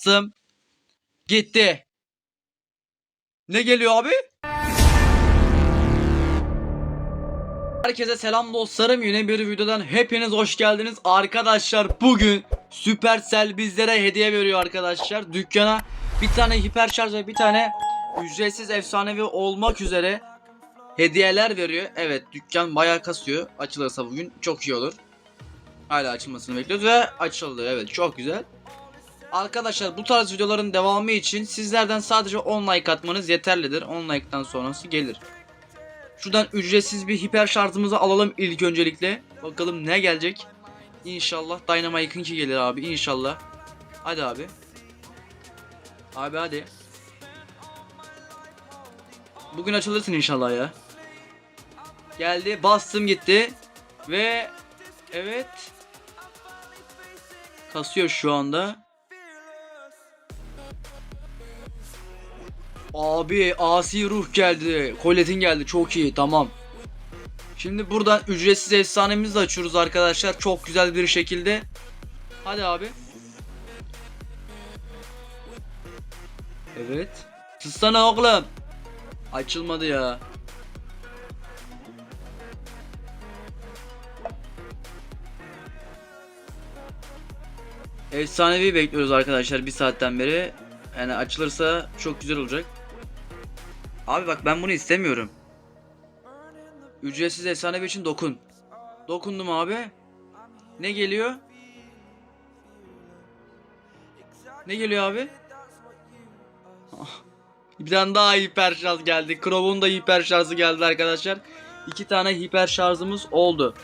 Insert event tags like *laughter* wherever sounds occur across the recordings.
Bastım. Gitti. Ne geliyor abi? Herkese selam dostlarım. Yine bir videodan hepiniz hoş geldiniz. Arkadaşlar bugün Supercell bizlere hediye veriyor arkadaşlar. Dükkana bir tane hiperşarj ve bir tane ücretsiz efsanevi olmak üzere hediyeler veriyor. Evet dükkan bayağı kasıyor. Açılırsa bugün çok iyi olur. Hala açılmasını bekliyoruz ve açıldı. Evet çok güzel. Arkadaşlar bu tarz videoların devamı için sizlerden sadece 10 like atmanız yeterlidir. 10 like'tan sonrası gelir. Şuradan ücretsiz bir hiper şarjımızı alalım ilk öncelikle. Bakalım ne gelecek. İnşallah Dynamite'ınki gelir abi inşallah. Hadi abi. Abi hadi. Bugün açılırsın inşallah ya. Geldi bastım gitti. Ve evet. Kasıyor şu anda. Abi asi ruh geldi. Colette'in geldi. Çok iyi. Tamam. Şimdi buradan ücretsiz efsanemizi de açıyoruz arkadaşlar. Çok güzel bir şekilde. Hadi abi. Evet. Tutsana oğlum. Açılmadı ya. Efsanevi bekliyoruz arkadaşlar bir saatten beri. Yani açılırsa çok güzel olacak. Abi bak ben bunu istemiyorum. Ücretsiz efsanevi için dokun. Dokundum abi. Ne geliyor? Ne geliyor abi? Ah, Bir tane daha hiper şarj geldi. Crow'un da hiper şarjı geldi arkadaşlar. İki tane hiper şarjımız oldu.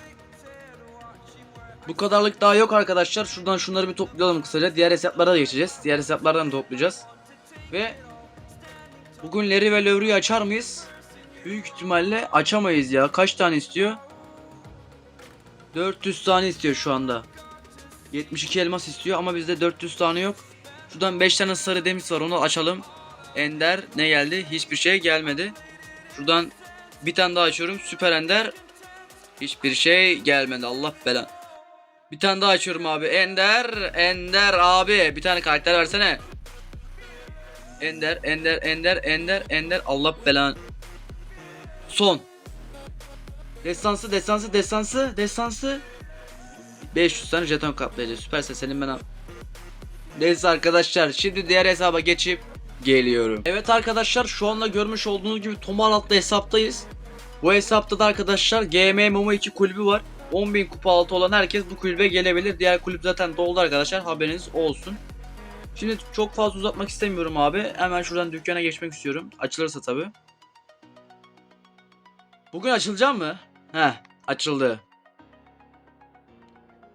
Bu kadarlık daha yok arkadaşlar. Şuradan şunları bir toplayalım kısaca. Diğer hesaplara da geçeceğiz. Diğer hesaplardan toplayacağız. Ve bugün Larry ve Lowry'i açar mıyız? Büyük ihtimalle açamayız ya. Kaç tane istiyor? 400 tane istiyor şu anda. 72 elmas istiyor ama bizde 400 tane yok. Şuradan 5 tane sarı demiş var onu açalım. Ender ne geldi? Hiçbir şey gelmedi. Şuradan bir tane daha açıyorum. Süper Ender. Hiçbir şey gelmedi. Allah belan. Bir tane daha açıyorum abi. Ender, Ender abi. Bir tane karakter versene. Ender, Ender, Ender, Ender, Ender. Allah belan. Son. Destansı, destansı, destansı, destansı. 500 tane jeton kaplayacağız. Süperse senin ben. Neyse arkadaşlar şimdi diğer hesaba geçip geliyorum. Evet arkadaşlar şu anda görmüş olduğunuz gibi Tomar adlı hesaptayız. Bu hesapta da arkadaşlar GM Momo 2 kulübü var. 10.000 kupa altı olan herkes bu kulübe gelebilir. Diğer kulüp zaten doldu arkadaşlar haberiniz olsun. Şimdi çok fazla uzatmak istemiyorum abi. Hemen şuradan dükkana geçmek istiyorum. Açılırsa tabi. Bugün açılacak mı? Heh açıldı.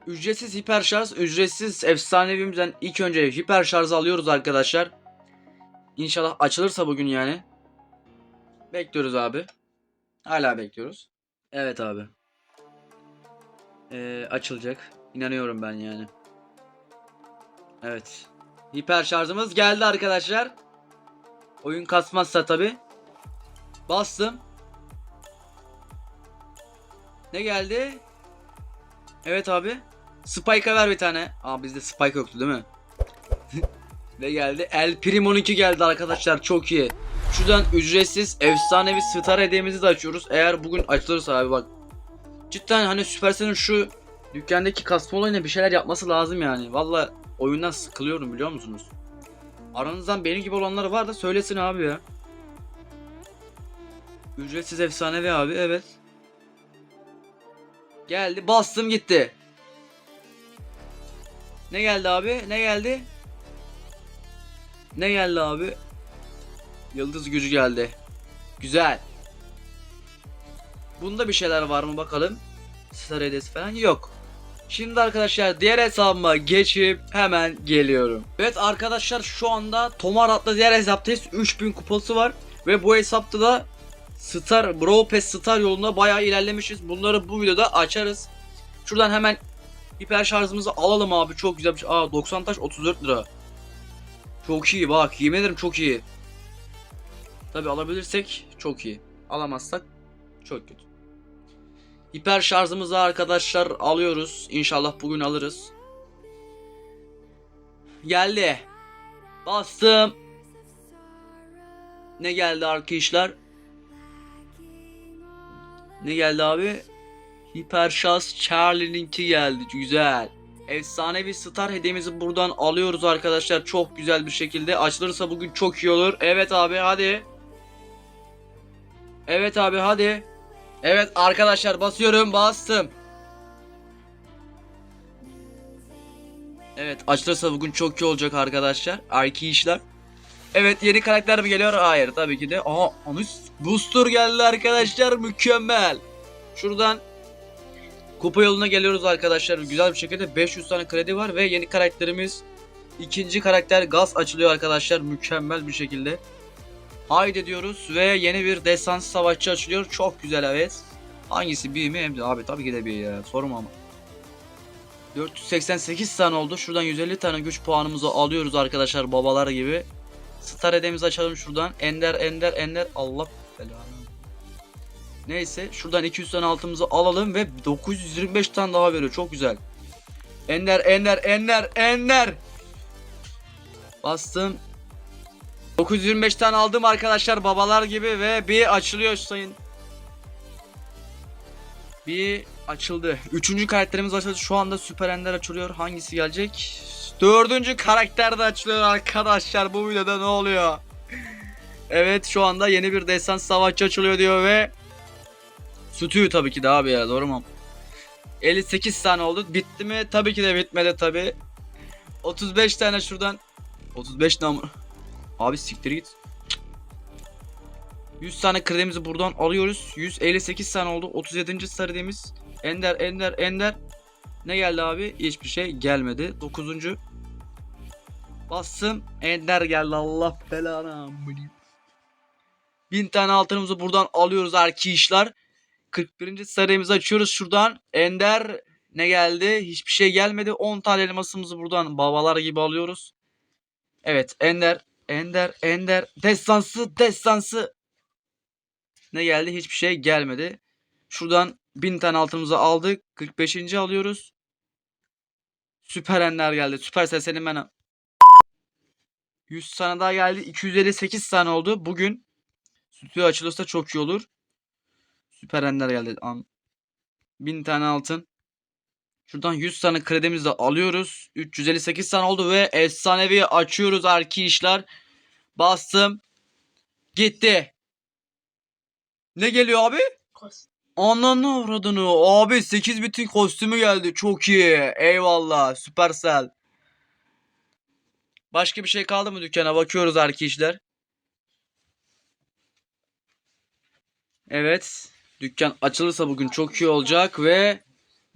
Ücretsiz hiper şarj, ücretsiz efsanevimizden ilk önce hiper şarj alıyoruz arkadaşlar. İnşallah açılırsa bugün yani. Bekliyoruz abi. Hala bekliyoruz. Evet abi. Ee, açılacak. İnanıyorum ben yani. Evet. Hiper şarjımız geldi arkadaşlar. Oyun kasmazsa tabi. Bastım. Ne geldi? Evet abi. Spike'a ver bir tane. Aa bizde Spike yoktu değil mi? *laughs* ne geldi? El Primo'nunki geldi arkadaşlar. Çok iyi. Şuradan ücretsiz efsanevi star hediyemizi de açıyoruz. Eğer bugün açılırsa abi bak. Cidden hani Supercell'in şu dükkandaki kasma olayına bir şeyler yapması lazım yani. Valla oyundan sıkılıyorum biliyor musunuz? Aranızdan benim gibi olanlar var da söylesin abi ya. Ücretsiz efsanevi abi evet. Geldi bastım gitti. Ne geldi abi? Ne geldi? Ne geldi abi? Yıldız gücü geldi. Güzel. Bunda bir şeyler var mı bakalım. Star falan yok. Şimdi arkadaşlar diğer hesabıma geçip hemen geliyorum. Evet arkadaşlar şu anda Tomar adlı diğer hesaptayız. 3000 kupası var. Ve bu hesapta da Star, Bro Pass Star yolunda bayağı ilerlemişiz. Bunları bu videoda açarız. Şuradan hemen hiper şarjımızı alalım abi. Çok güzel bir şey. Aa 90 taş 34 lira. Çok iyi bak yemin ederim çok iyi. Tabi alabilirsek çok iyi. Alamazsak çok kötü. Hiper şarjımızı arkadaşlar alıyoruz. İnşallah bugün alırız. Geldi. Bastım. Ne geldi arkadaşlar? Ne geldi abi? Hiperşans Charlie'ninki geldi. Güzel. Efsanevi star hediyemizi buradan alıyoruz arkadaşlar. Çok güzel bir şekilde. Açılırsa bugün çok iyi olur. Evet abi hadi. Evet abi hadi. Evet arkadaşlar basıyorum bastım. Evet açılırsa bugün çok iyi olacak arkadaşlar. Arki işler. Evet yeni karakter mi geliyor? Hayır tabii ki de. Aha anus booster geldi arkadaşlar mükemmel. Şuradan kupa yoluna geliyoruz arkadaşlar. Güzel bir şekilde 500 tane kredi var ve yeni karakterimiz ikinci karakter gaz açılıyor arkadaşlar mükemmel bir şekilde. Haydi diyoruz ve yeni bir desans savaşçı açılıyor. Çok güzel evet. Hangisi bir mi hem abi tabii ki de bir ya sorma ama. 488 tane oldu. Şuradan 150 tane güç puanımızı alıyoruz arkadaşlar babalar gibi. Star hediyemizi açalım şuradan. Ender ender ender Allah belanı. Neyse şuradan 200 tane altımızı alalım ve 925 tane daha veriyor. Çok güzel. Ender ender ender ender. Bastım. 925 tane aldım arkadaşlar babalar gibi ve bir açılıyor sayın. Bir açıldı. Üçüncü karakterimiz açıldı. Şu anda Süper Ender açılıyor. Hangisi gelecek? Dördüncü karakter de açılıyor arkadaşlar. Bu videoda ne oluyor? Evet şu anda yeni bir desans savaşçı açılıyor diyor ve Sütüyü tabii ki de abi ya doğru mu? 58 tane oldu. Bitti mi? Tabii ki de bitmedi tabii. 35 tane şuradan. 35 nam. Abi siktir git. 100 tane kredimizi buradan alıyoruz. 158 tane oldu. 37. sarıdemiz. Ender ender ender. Ne geldi abi? Hiçbir şey gelmedi. 9. Bastım. Ender geldi. Allah belanı. 1000 tane altınımızı buradan alıyoruz arkadaşlar. 41. sarıyımızı açıyoruz şuradan. Ender ne geldi? Hiçbir şey gelmedi. 10 tane elmasımızı buradan babalar gibi alıyoruz. Evet Ender, Ender, Ender. Destansı, destansı. Ne geldi? Hiçbir şey gelmedi. Şuradan 1000 tane altımızı aldık. 45. alıyoruz. Süper Ender geldi. Süper senin ben. 100 tane daha geldi. 258 tane oldu. Bugün stüdyo açılırsa çok iyi olur. Süper Ender geldi. An 1000 tane altın. Şuradan 100 tane kredimizi de alıyoruz. 358 tane oldu ve efsanevi açıyoruz arkadaşlar. Bastım. Gitti. Ne geliyor abi? Ananı avradını. Abi 8 bitin kostümü geldi. Çok iyi. Eyvallah. Süpersel. Başka bir şey kaldı mı dükkana? Bakıyoruz arkadaşlar. Evet. Dükkan açılırsa bugün çok iyi olacak ve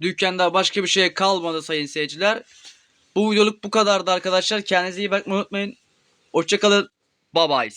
dükkanda başka bir şey kalmadı sayın seyirciler. Bu videoluk bu kadardı arkadaşlar. Kendinize iyi bakmayı unutmayın. Hoşçakalın. Bye bye.